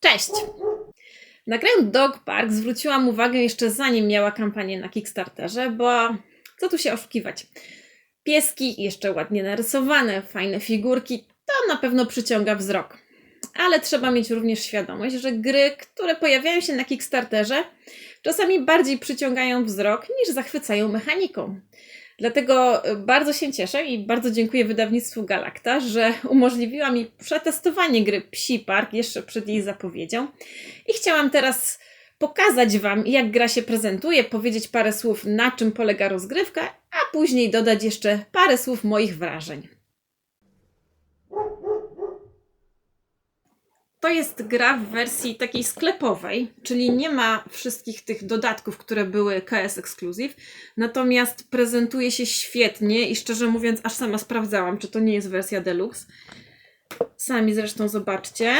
Cześć! Na grę Dog Park zwróciłam uwagę jeszcze zanim miała kampanię na Kickstarterze, bo co tu się oszukiwać? Pieski jeszcze ładnie narysowane, fajne figurki, to na pewno przyciąga wzrok. Ale trzeba mieć również świadomość, że gry, które pojawiają się na Kickstarterze, czasami bardziej przyciągają wzrok niż zachwycają mechaniką. Dlatego y, bardzo się cieszę i bardzo dziękuję wydawnictwu Galacta, że umożliwiła mi przetestowanie gry Psi Park jeszcze przed jej zapowiedzią. I chciałam teraz pokazać Wam, jak gra się prezentuje, powiedzieć parę słów, na czym polega rozgrywka, a później dodać jeszcze parę słów moich wrażeń. To jest gra w wersji takiej sklepowej, czyli nie ma wszystkich tych dodatków, które były KS Exclusive, natomiast prezentuje się świetnie i szczerze mówiąc, aż sama sprawdzałam, czy to nie jest wersja deluxe. Sami zresztą zobaczcie.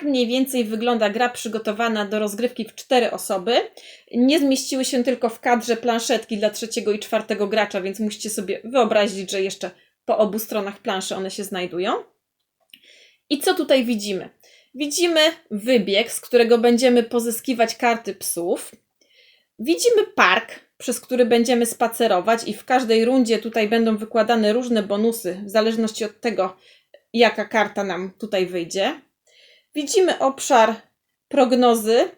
Tak mniej więcej wygląda gra przygotowana do rozgrywki w cztery osoby. Nie zmieściły się tylko w kadrze planszetki dla trzeciego i czwartego gracza, więc musicie sobie wyobrazić, że jeszcze po obu stronach planszy one się znajdują. I co tutaj widzimy? Widzimy wybieg, z którego będziemy pozyskiwać karty psów. Widzimy park, przez który będziemy spacerować, i w każdej rundzie tutaj będą wykładane różne bonusy, w zależności od tego, jaka karta nam tutaj wyjdzie. Widzimy obszar prognozy.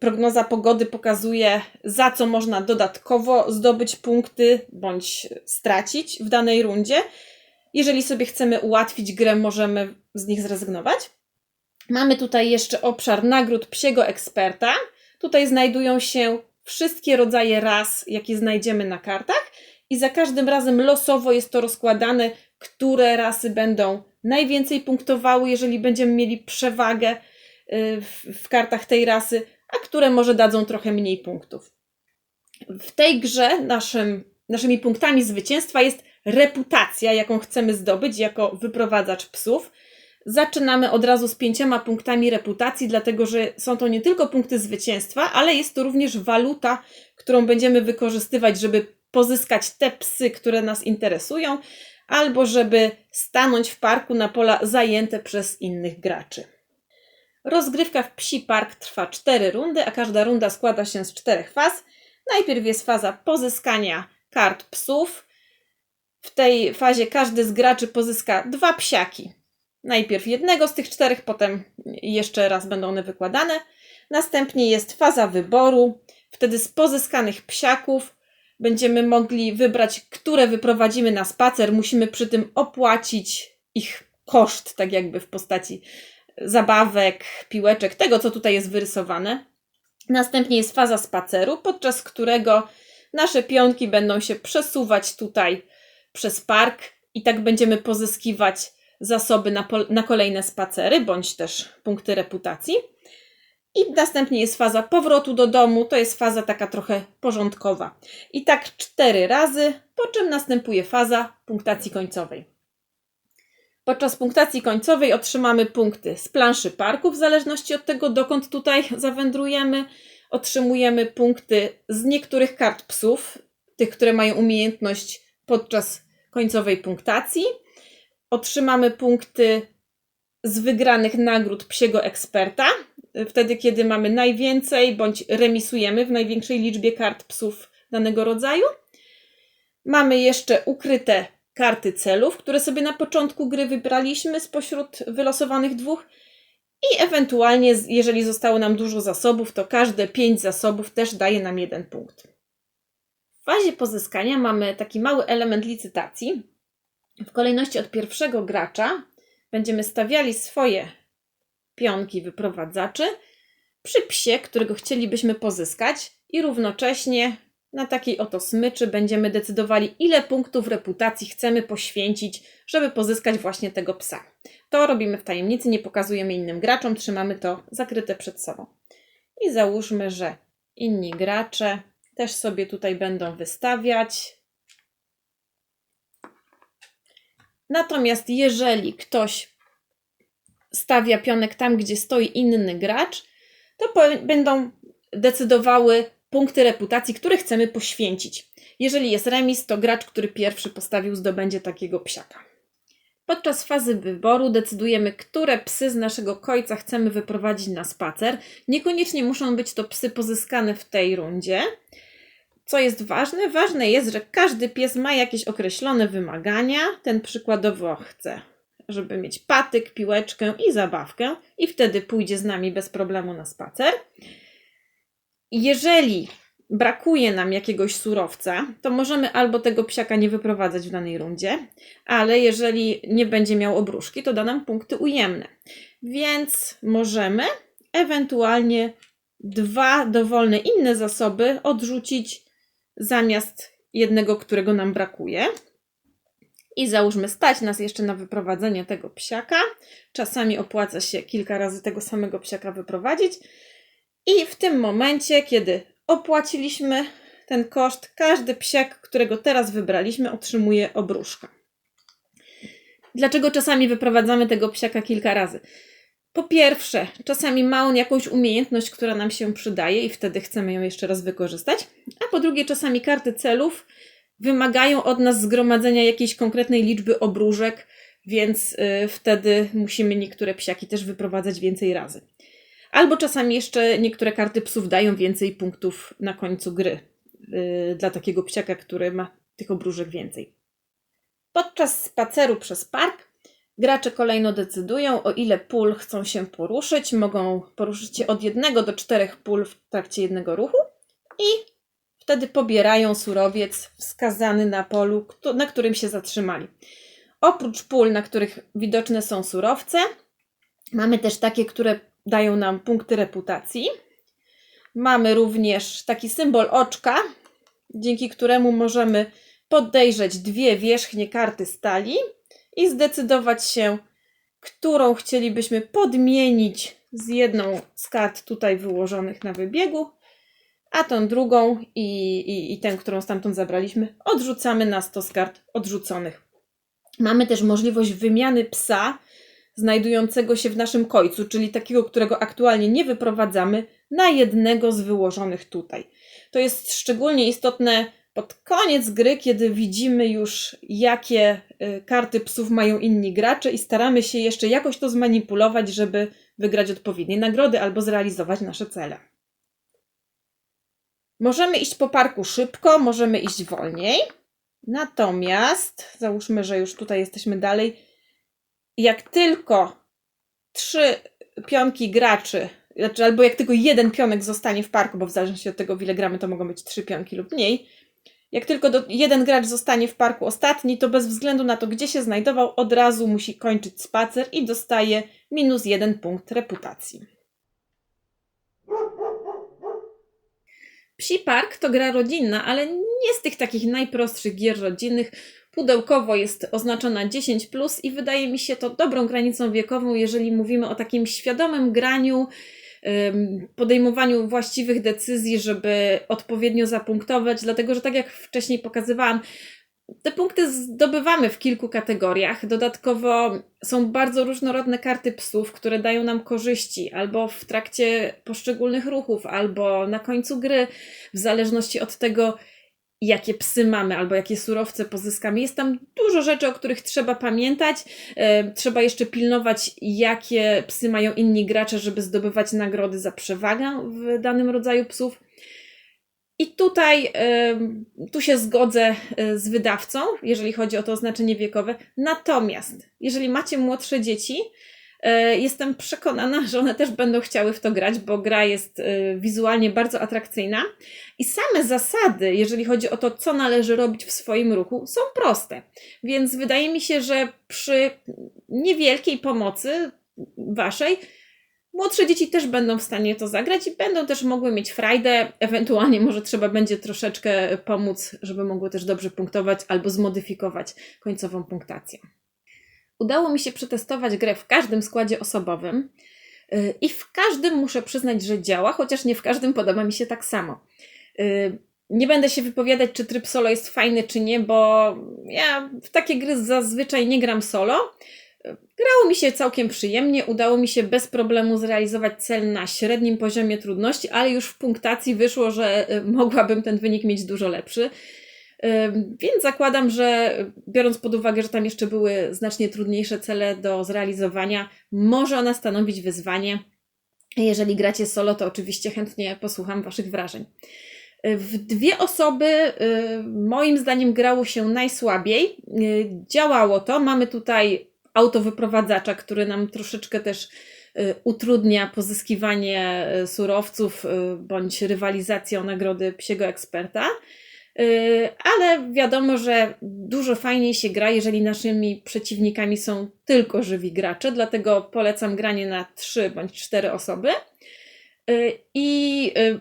Prognoza pogody pokazuje, za co można dodatkowo zdobyć punkty bądź stracić w danej rundzie. Jeżeli sobie chcemy ułatwić grę, możemy z nich zrezygnować. Mamy tutaj jeszcze obszar nagród psiego eksperta. Tutaj znajdują się wszystkie rodzaje ras, jakie znajdziemy na kartach, i za każdym razem losowo jest to rozkładane, które rasy będą najwięcej punktowały, jeżeli będziemy mieli przewagę y, w, kartach tej rasy, a które może dadzą trochę mniej punktów. W tej grze naszym, naszymi punktami zwycięstwa jest reputacja, jaką chcemy zdobyć jako wyprowadzacz psów. Zaczynamy od razu z pięcioma punktami reputacji, dlatego że są to nie tylko punkty zwycięstwa, ale jest to również waluta, którą będziemy wykorzystywać, żeby pozyskać te psy, które nas interesują, albo żeby stanąć w parku na pola zajęte przez innych graczy. Rozgrywka w Psi Park trwa 4 rundy, a każda runda składa się z czterech faz. Najpierw jest faza pozyskania kart psów. W tej fazie każdy z graczy pozyska dwa psiaki. Najpierw jednego z tych czterech, potem jeszcze raz będą one wykładane. Następnie jest faza wyboru. Wtedy z pozyskanych psiaków będziemy mogli wybrać, które wyprowadzimy na spacer. Musimy przy tym opłacić ich koszt, tak jakby w postaci zabawek, piłeczek, tego co tutaj jest wyrysowane. Następnie jest faza spaceru, podczas którego nasze pionki będą się przesuwać tutaj przez park i tak będziemy pozyskiwać zasoby na, na kolejne spacery bądź też punkty reputacji. I następnie jest faza powrotu do domu, to jest faza taka trochę porządkowa. I tak cztery razy, po czym następuje faza punktacji końcowej. Podczas punktacji końcowej otrzymamy punkty z planszy parku, w zależności od tego, dokąd tutaj zawędrujemy. Otrzymujemy punkty z niektórych kart psów, tych, które mają umiejętność podczas końcowej punktacji. Otrzymamy punkty z wygranych nagród psiego eksperta, wtedy kiedy mamy najwięcej bądź remisujemy w największej liczbie kart psów danego rodzaju. Mamy jeszcze ukryte karty celów, które sobie na początku gry wybraliśmy spośród wylosowanych dwóch. I ewentualnie, jeżeli zostało nam dużo zasobów, to każde pięć zasobów też daje nam jeden punkt. W fazie pozyskania mamy taki mały element licytacji. W kolejności od pierwszego gracza będziemy stawiali swoje pionki wyprowadzaczy przy psie, którego chcielibyśmy pozyskać i równocześnie na takiej oto smyczy będziemy decydowali, ile punktów reputacji chcemy poświęcić, żeby pozyskać właśnie tego psa. To robimy w tajemnicy, nie pokazujemy innym graczom, trzymamy to zakryte przed sobą. I załóżmy, że inni gracze też sobie tutaj będą wystawiać. Natomiast jeżeli ktoś stawia pionek tam, gdzie stoi inny gracz, to będą decydowały punkty reputacji, które chcemy poświęcić. Jeżeli jest remis, to gracz, który pierwszy postawił, zdobędzie takiego psiaka. Podczas fazy wyboru decydujemy, które psy z naszego kojca chcemy wyprowadzić na spacer. Niekoniecznie muszą być to psy pozyskane w tej rundzie. Co jest ważne? Ważne jest, że każdy pies ma jakieś określone wymagania. Ten przykładowo chce, żeby mieć patyk, piłeczkę i zabawkę, i wtedy pójdzie z nami bez problemu na spacer. Jeżeli brakuje nam jakiegoś surowca, to możemy albo tego psiaka nie wyprowadzać w danej rundzie, ale jeżeli nie będzie miał obruszki, to da nam punkty ujemne. Więc możemy ewentualnie dwa dowolne inne zasoby odrzucić zamiast jednego, którego nam brakuje. I załóżmy, stać nas jeszcze na wyprowadzenie tego psiaka. Czasami opłaca się kilka razy tego samego psiaka wyprowadzić. I w tym momencie, kiedy opłaciliśmy ten koszt, każdy psiak, którego teraz wybraliśmy, otrzymuje obruszkę. Dlaczego czasami wyprowadzamy tego psiaka kilka razy? Po pierwsze, czasami ma on jakąś umiejętność, która nam się przydaje i wtedy chcemy ją jeszcze raz wykorzystać. A po drugie, czasami karty celów wymagają od nas zgromadzenia jakiejś konkretnej liczby obróżek, więc y, wtedy musimy niektóre psiaki też wyprowadzać więcej razy. Albo czasami jeszcze niektóre karty psów dają więcej punktów na końcu gry yy, dla takiego psiaka, który ma tych obróżek więcej. Podczas spaceru przez park gracze kolejno decydują, o ile pól chcą się poruszyć. Mogą poruszyć się od jednego do czterech pól w trakcie jednego ruchu i wtedy pobierają surowiec wskazany na polu, na którym się zatrzymali. Oprócz pól, na których widoczne są surowce, mamy też takie, które dają nam punkty reputacji. Mamy również taki symbol oczka, dzięki któremu możemy podejrzeć dwie wierzchnie karty stali i zdecydować się, którą chcielibyśmy podmienić z jedną z kart tutaj wyłożonych na wybiegu, a tą drugą i, i, i tę, którą stamtąd zabraliśmy, odrzucamy na stos kart odrzuconych. Mamy też możliwość wymiany psa znajdującego się w naszym kojcu, czyli takiego, którego aktualnie nie wyprowadzamy, na jednego z wyłożonych tutaj. To jest szczególnie istotne pod koniec gry, kiedy widzimy już, jakie y, karty psów mają inni gracze i staramy się jeszcze jakoś to zmanipulować, żeby wygrać odpowiednie nagrody albo zrealizować nasze cele. Możemy iść po parku szybko, możemy iść wolniej. Natomiast, załóżmy, że już tutaj jesteśmy dalej, jak tylko trzy pionki graczy, znaczy albo jak tylko jeden pionek zostanie w parku, bo w zależności od tego, ile gramy, to mogą być trzy pionki lub mniej. Jak tylko do, jeden gracz zostanie w parku ostatni, to bez względu na to, gdzie się znajdował, od razu musi kończyć spacer i dostaje minus jeden punkt reputacji. Psi Park to gra rodzinna, ale nie z tych takich najprostszych gier rodzinnych. Pudełkowo jest oznaczona 10 i wydaje mi się to dobrą granicą wiekową, jeżeli mówimy o takim świadomym graniu, podejmowaniu właściwych decyzji, żeby odpowiednio zapunktować, dlatego że tak jak wcześniej pokazywałam, te punkty zdobywamy w kilku kategoriach. Dodatkowo są bardzo różnorodne karty psów, które dają nam korzyści albo w trakcie poszczególnych ruchów, albo na końcu gry, w zależności od tego, jakie psy mamy albo jakie surowce pozyskamy. Jest tam dużo rzeczy, o których trzeba pamiętać. E, trzeba jeszcze pilnować, jakie psy mają inni gracze, żeby zdobywać nagrody za przewagę w danym rodzaju psów. I tutaj tu się zgodzę e, z wydawcą, jeżeli chodzi o to oznaczenie wiekowe. Natomiast, jeżeli macie młodsze dzieci, E, jestem przekonana, że one też będą chciały w to grać, bo gra jest e, wizualnie bardzo atrakcyjna i same zasady, jeżeli chodzi o to, co należy robić w swoim ruchu, są proste. Więc wydaje mi się, że przy niewielkiej pomocy waszej, młodsze dzieci też będą w stanie to zagrać i będą też mogły mieć frajdę. Ewentualnie może trzeba będzie troszeczkę pomóc, żeby mogły też dobrze punktować albo zmodyfikować końcową punktację. Udało mi się przetestować grę w każdym składzie osobowym y, i w każdym muszę przyznać, że działa, chociaż nie w każdym podoba mi się tak samo. Y, nie będę się wypowiadać, czy tryb solo jest fajny, czy nie, bo ja w takie gry zazwyczaj nie gram solo. Grało mi się całkiem przyjemnie, udało mi się bez problemu zrealizować cel na średnim poziomie trudności, ale już w punktacji wyszło, że y, mogłabym ten wynik mieć dużo lepszy. Więc zakładam, że biorąc pod uwagę, że tam jeszcze były znacznie trudniejsze cele do zrealizowania, może ona stanowić wyzwanie. Jeżeli gracie solo, to oczywiście chętnie posłucham Waszych wrażeń. W dwie osoby, moim zdaniem, grało się najsłabiej. Działało to. Mamy tutaj autowyprowadzacza, który nam troszeczkę też utrudnia pozyskiwanie surowców bądź rywalizację o nagrody psiego eksperta. Y, ale wiadomo, że dużo fajniej się gra, jeżeli naszymi przeciwnikami są tylko żywi gracze, dlatego polecam granie na 3 bądź 4 osoby. Y, I y,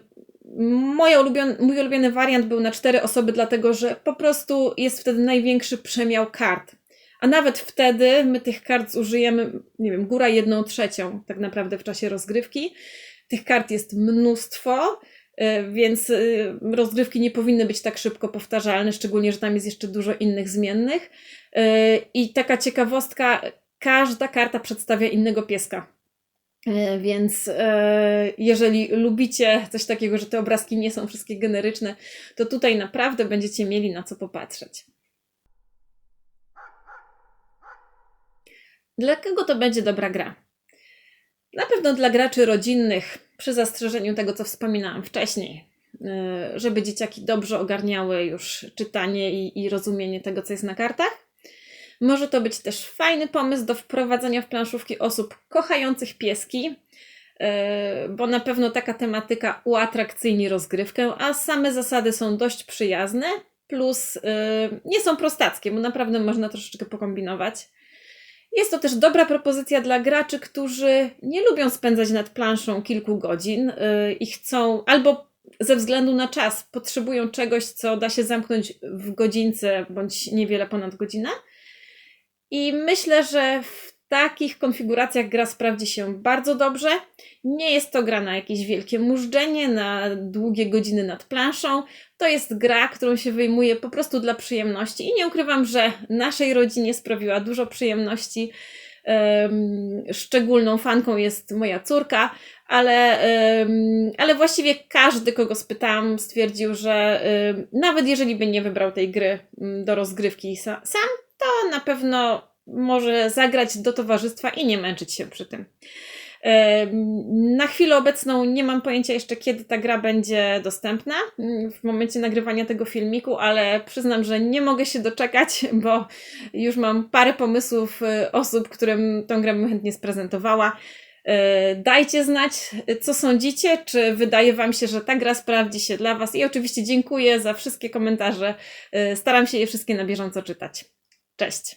moja ulubiony, mój ulubiony wariant był na 4 osoby, dlatego że po prostu jest wtedy największy przemiał kart. A nawet wtedy my tych kart zużyjemy, nie wiem, góra jedną trzecią tak naprawdę w czasie rozgrywki. Tych kart jest mnóstwo. E, więc e, rozgrywki nie powinny być tak szybko powtarzalne, szczególnie, że tam jest jeszcze dużo innych zmiennych. E, I taka ciekawostka, każda karta przedstawia innego pieska. Więc jeżeli lubicie coś takiego, że te obrazki nie są wszystkie generyczne, to tutaj naprawdę będziecie mieli na co popatrzeć. Dla kogo to będzie dobra gra? Na pewno dla graczy rodzinnych, przy zastrzeżeniu tego, co wspominałam wcześniej, y, żeby dzieciaki dobrze ogarniały już czytanie i, i rozumienie tego, co jest na kartach. Może to być też fajny pomysł do wprowadzenia w planszówki osób kochających pieski, y, bo na pewno taka tematyka uatrakcyjni rozgrywkę, a same zasady są dość przyjazne, plus y, nie są prostackie, bo naprawdę można troszeczkę pokombinować. Jest to też dobra propozycja dla graczy, którzy nie lubią spędzać nad planszą kilku godzin yy, i chcą albo ze względu na czas potrzebują czegoś, co da się zamknąć w godzince bądź niewiele ponad godzinę. I myślę, że w takich konfiguracjach gra sprawdzi się bardzo dobrze. Nie jest to gra na jakieś wielkie mużdżenie, na długie godziny nad planszą. To jest gra, którą się wyjmuje po prostu dla przyjemności i nie ukrywam, że naszej rodzinie sprawiła dużo przyjemności. Szczególną fanką jest moja córka, ale, ale właściwie każdy, kogo spytałam, stwierdził, że nawet jeżeli by nie wybrał tej gry do rozgrywki sam, to na pewno może zagrać do towarzystwa i nie męczyć się przy tym. Na chwilę obecną nie mam pojęcia jeszcze, kiedy ta gra będzie dostępna mm, w momencie nagrywania tego filmiku, ale przyznam, że nie mogę się doczekać, bo już mam parę pomysłów y, osób, którym tę grę bym chętnie sprezentowała. Y, dajcie znać, co sądzicie, czy wydaje Wam się, że ta gra sprawdzi się dla Was. I oczywiście dziękuję za wszystkie komentarze. Staram się je wszystkie na bieżąco czytać. Cześć!